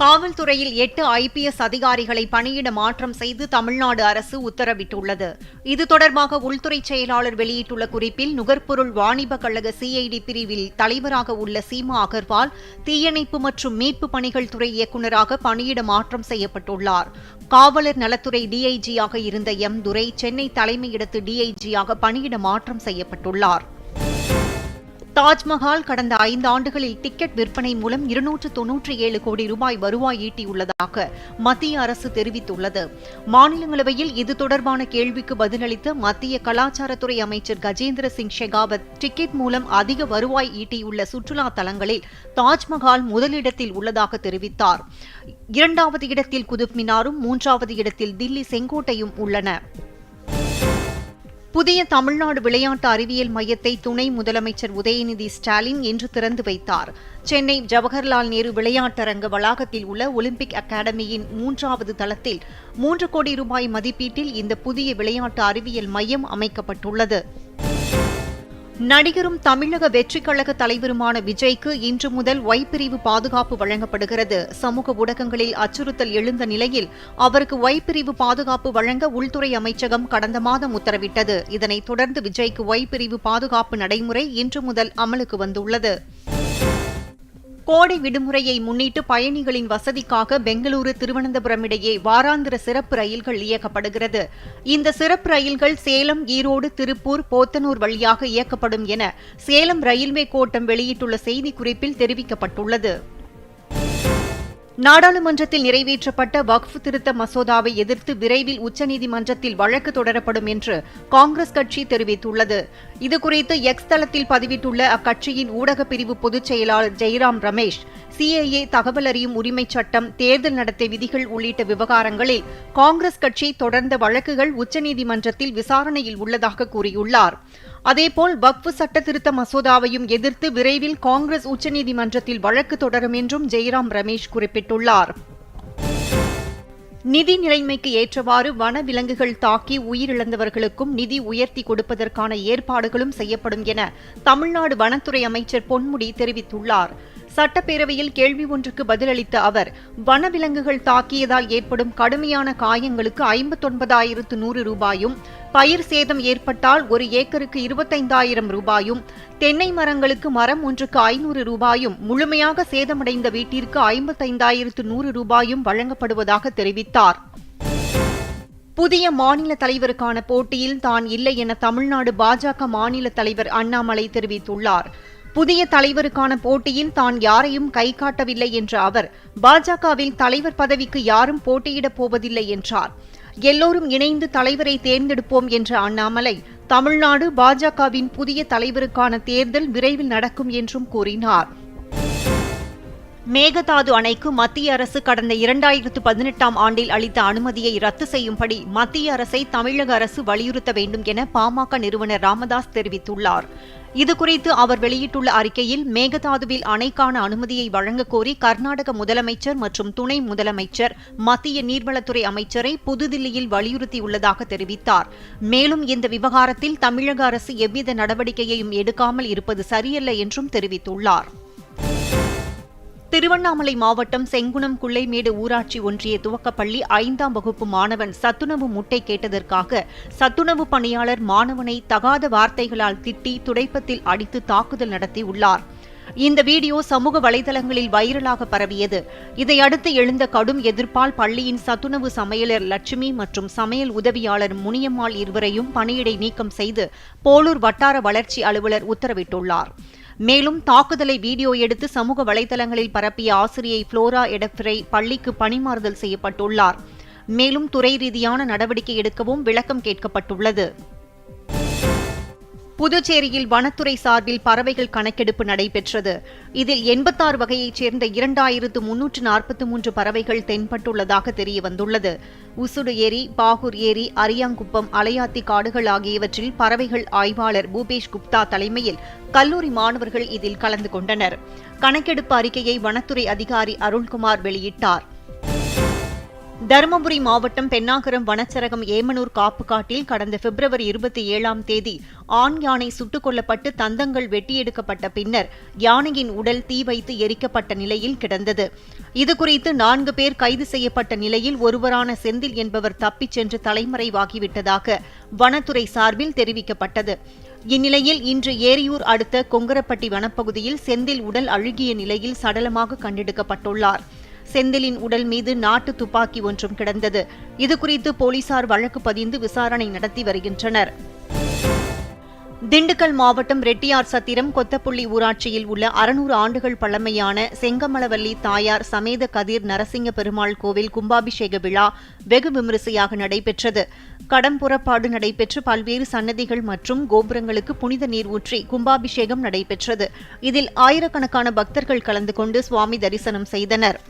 காவல்துறையில் எட்டு ஐபிஎஸ் அதிகாரிகளை பணியிட மாற்றம் செய்து தமிழ்நாடு அரசு உத்தரவிட்டுள்ளது. இது தொடர்பாக உள்துறை செயலாளர் வெளியிட்டுள்ள குறிப்பில் நுகர்பொருள் வாணிப கழக சிஐடி பிரிவில் தலைவராக உள்ள சீமா அகர்வால் தீயணைப்பு மற்றும் மீட்பு பணிகள் துறை இயக்குநராக பணியிட மாற்றம் செய்யப்பட்டுள்ளார். காவலர் நலத்துறை டிஐஜியாக இருந்த எம் துரை சென்னை தலைமையிடத்து டிஐஜியாக பணியிட மாற்றம் செய்யப்பட்டுள்ளார். தாஜ்மஹால் கடந்த ஐந்து ஆண்டுகளில் டிக்கெட் விற்பனை மூலம் இருநூற்று தொன்னூற்றி ஏழு கோடி ரூபாய் வருவாய் ஈட்டியுள்ளதாக மத்திய அரசு தெரிவித்துள்ளது. மாநிலங்களவையில் இது தொடர்பான கேள்விக்கு பதிலளித்த மத்திய கலாச்சாரத்துறை அமைச்சர் கஜேந்திர சிங் ஷெகாவத் டிக்கெட் மூலம் அதிக வருவாய் ஈட்டியுள்ள சுற்றுலா தலங்களில் தாஜ்மஹால் முதலிடத்தில் உள்ளதாக தெரிவித்தார். இரண்டாவது இடத்தில் குதுப் மினாரும் மூன்றாவது இடத்தில் தில்லி செங்கோட்டையும் உள்ளன. புதிய தமிழ்நாடு விளையாட்டு அறிவியல் மையத்தை துணை முதலமைச்சர் உதயநிதி ஸ்டாலின் இன்று திறந்து வைத்தார். சென்னை ஜவஹர்லால் நேரு விளையாட்டரங்க வளாகத்தில் உள்ள ஒலிம்பிக் அகாடமியின் மூன்றாவது தளத்தில் மூன்று கோடி ரூபாய் மதிப்பீட்டில் இந்த புதிய விளையாட்டு அறிவியல் மையம் அமைக்கப்பட்டுள்ளது. நடிகரும் தமிழக வெற்றிக் கழக தலைவருமான விஜய்க்கு இன்று முதல் ஒய் பிரிவு பாதுகாப்பு வழங்கப்படுகிறது. சமூக ஊடகங்களில் அச்சுறுத்தல் எழுந்த நிலையில் அவருக்கு ஒய் பிரிவு பாதுகாப்பு வழங்க உள்துறை அமைச்சகம் கடந்த மாதம் உத்தரவிட்டது. இதனைத் தொடர்ந்து விஜய்க்கு ஒய் பிரிவு பாதுகாப்பு நடைமுறை இன்று முதல் அமலுக்கு வந்துள்ளது. கோடை விடுமுறையை முன்னிட்டு பயணிகளின் வசதிக்காக பெங்களூரு திருவனந்தபுரம் இடையே வாராந்திர சிறப்பு ரயில்கள் இயக்கப்படுகிறது. இந்த சிறப்பு ரயில்கள் சேலம் ஈரோடு திருப்பூர் போத்தனூர் வழியாக இயக்கப்படும் என சேலம் ரயில்வே கோட்டம் வெளியிட்டுள்ள செய்திக்குறிப்பில் தெரிவிக்கப்பட்டுள்ளது. நாடாளுமன்றத்தில் நிறைவேற்றப்பட்ட வக்ஃப் திருத்த மசோதாவை எதிர்த்து விரைவில் உச்சநீதிமன்றத்தில் வழக்கு தொடரப்படும் என்று காங்கிரஸ் கட்சி தெரிவித்துள்ளது. இதுகுறித்து எக்ஸ் தளத்தில் பதிவிட்டுள்ள அக்கட்சியின் ஊடகப் பிரிவு பொதுச் செயலாளர் ஜெய்ராம் ரமேஷ் சிஏஏ தகவல் அறியும் உரிமைச் சட்டம் தேர்தல் நடத்தை விதிகள் உள்ளிட்ட விவகாரங்களில் காங்கிரஸ் கட்சி தொடர்ந்த வழக்குகள் உச்சநீதிமன்றத்தில் விசாரணையில் உள்ளதாக கூறியுள்ளார். அதேபோல் வக்ஃபு சட்ட திருத்த மசோதாவையும் எதிர்த்து விரைவில் காங்கிரஸ் உச்சநீதிமன்றத்தில் வழக்கு தொடரும் என்றும் ஜெய்ராம் ரமேஷ் குறிப்பிட்டுள்ளார். நிதி நிலைமைக்கு ஏற்றவாறு வன விலங்குகள் தாக்கி உயிரிழந்தவர்களுக்கும் நிதி உயர்த்தி கொடுப்பதற்கான ஏற்பாடுகளும் செய்யப்படும் என தமிழ்நாடு வனத்துறை அமைச்சர் பொன்முடி தெரிவித்துள்ளார். சட்டப்பேரவையில் கேள்வி ஒன்றுக்கு பதிலளித்த அவர் வனவிலங்குகள் தாக்கியதால் ஏற்படும் கடுமையான காயங்களுக்கு ஐம்பத்தொன்பதாயிரத்து நூறு ரூபாயும் பயிர் சேதம் ஏற்பட்டால் ஒரு ஏக்கருக்கு இருபத்தைந்தாயிரம் ரூபாயும் தென்னை மரங்களுக்கு மரம் ஒன்றுக்கு ஐநூறு ரூபாயும் முழுமையாக சேதமடைந்த வீட்டிற்கு ஐம்பத்தைந்தாயிரத்து நூறு ரூபாயும் வழங்கப்படுவதாக தெரிவித்தார். புதிய மாநில தலைவருக்கான போட்டியில் தான் இல்லை என தமிழ்நாடு பாஜக மாநில தலைவர் அண்ணாமலை தெரிவித்துள்ளார். புதிய தலைவருக்கான போட்டியில் தான் யாரையும் கை காட்டவில்லை என்ற அவர் பாஜகவில் தலைவர் பதவிக்கு யாரும் போட்டியிடப் போவதில்லை என்றார். எல்லோரும் இணைந்து தலைவரை தேர்ந்தெடுப்போம் என்ற அண்ணாமலை தமிழ்நாடு பாஜகவின் புதிய தலைவருக்கான தேர்தல் விரைவில் நடக்கும் என்றும் கூறினார். மேகதாது அணைக்கு மத்திய அரசு கடந்த இரண்டாயிரத்து பதினெட்டாம் ஆண்டில் அளித்த அனுமதியை ரத்து செய்யும்படி மத்திய அரசை தமிழக அரசு வலியுறுத்த வேண்டும் என பாமக நிறுவனர் ராமதாஸ் தெரிவித்துள்ளார். இதுகுறித்து அவர் வெளியிட்டுள்ள அறிக்கையில் மேகதாதுவில் அணைக்கான அனுமதியை வழங்கக் கோரி கர்நாடக முதலமைச்சர் மற்றும் துணை முதலமைச்சர் மத்திய நீர்வளத்துறை அமைச்சரை புதுதில்லியில் வலியுறுத்தியுள்ளதாக தெரிவித்தார். மேலும் இந்த விவகாரத்தில் தமிழக அரசு எவ்வித நடவடிக்கையையும் எடுக்காமல் இருப்பது சரியல்ல என்றும் தெரிவித்துள்ளார். திருவண்ணாமலை மாவட்டம் செங்குணம் குள்ளைமேடு ஊராட்சி ஒன்றிய துவக்கப்பள்ளி ஐந்தாம் வகுப்பு மாணவன் சத்துணவு முட்டை கேட்டதற்காக சத்துணவு பணியாளர் மாணவனை தகாத வார்த்தைகளால் திட்டி துடைப்பத்தில் அடித்து தாக்குதல் நடத்தியுள்ளார் இந்த வீடியோ சமூக வலைதளங்களில் வைரலாக பரவியது. இதையடுத்து எழுந்த கடும் எதிர்ப்பால் பள்ளியின் சத்துணவு சமையலர் லட்சுமி மற்றும் சமையல் உதவியாளர் முனியம்மாள் இருவரையும் பணியிடை நீக்கம் செய்து போலூர் வட்டார வளர்ச்சி அலுவலர் உத்தரவிட்டுள்ளார். மேலும் தாக்குதலை வீடியோ எடுத்து சமூக வலைதளங்களில் பரப்பிய ஆசிரியை புளோரா எடப்ரை பள்ளிக்கு பணிமாறுதல் செய்யப்பட்டுள்ளார். மேலும் துறை ரீதியான நடவடிக்கை எடுக்கவும் விளக்கம் கேட்கப்பட்டுள்ளது. புதுச்சேரியில் வனத்துறை சார்பில் பறவைகள் கணக்கெடுப்பு நடைபெற்றது. இதில் எண்பத்தாறு வகையைச் சேர்ந்த இரண்டாயிரத்து முன்னூற்று நாற்பத்தி மூன்று பறவைகள் தென்பட்டுள்ளதாக தெரியவந்துள்ளது. உசுடு ஏரி பாகூர் ஏரி அரியாங்குப்பம் அலையாத்தி காடுகள் ஆகியவற்றில் பறவைகள் ஆய்வாளர் பூபேஷ் குப்தா தலைமையில் கல்லூரி மாணவர்கள் இதில் கலந்து கொண்டனர். கணக்கெடுப்பு அறிக்கையை வனத்துறை அதிகாரி அருள்குமார் வெளியிட்டார். தருமபுரி மாவட்டம் பென்னாகரம் வனச்சரகம் ஏமனூர் காப்பு காட்டில் கடந்த பிப்ரவரி இருபத்தி ஏழாம் தேதி ஆண் யானை சுட்டுக் கொல்லப்பட்டு தந்தங்கள் வெட்டியெடுக்கப்பட்ட பின்னர் யானையின் உடல் தீ வைத்து எரிக்கப்பட்ட நிலையில் கிடந்தது. இதுகுறித்து நான்கு பேர் கைது செய்யப்பட்ட நிலையில் ஒருவரான செந்தில் என்பவர் தப்பிச் சென்று தலைமறைவாகிவிட்டதாக வனத்துறை சார்பில் தெரிவிக்கப்பட்டது. இந்நிலையில் இன்று ஏரியூர் அடுத்த கொங்கரப்பட்டி வனப்பகுதியில் செந்தில் உடல் அழுகிய நிலையில் சடலமாக கண்டெடுக்கப்பட்டுள்ளார். செந்திலின் உடல் மீது நாட்டு துப்பாக்கி ஒன்றும் கிடந்தது. இதுகுறித்து போலீசார் வழக்கு பதிந்து விசாரணை நடத்தி வருகின்றனர். திண்டுக்கல் மாவட்டம் ரெட்டியார் சத்திரம் கொத்தப்புள்ளி ஊராட்சியில் உள்ள அறுநூறு ஆண்டுகள் பழமையான செங்கமலவல்லி தாயார் சமேத கதிர் நரசிங்க பெருமாள் கோவில் கும்பாபிஷேக விழா வெகு விமரிசையாக நடைபெற்றது. கடம் புறப்பாடு நடைபெற்று பல்வேறு சன்னதிகள் மற்றும் கோபுரங்களுக்கு புனித நீர் ஊற்றி கும்பாபிஷேகம் நடைபெற்றது. இதில் ஆயிரக்கணக்கான பக்தர்கள் கலந்து கொண்டு சுவாமி தரிசனம் செய்தனர்.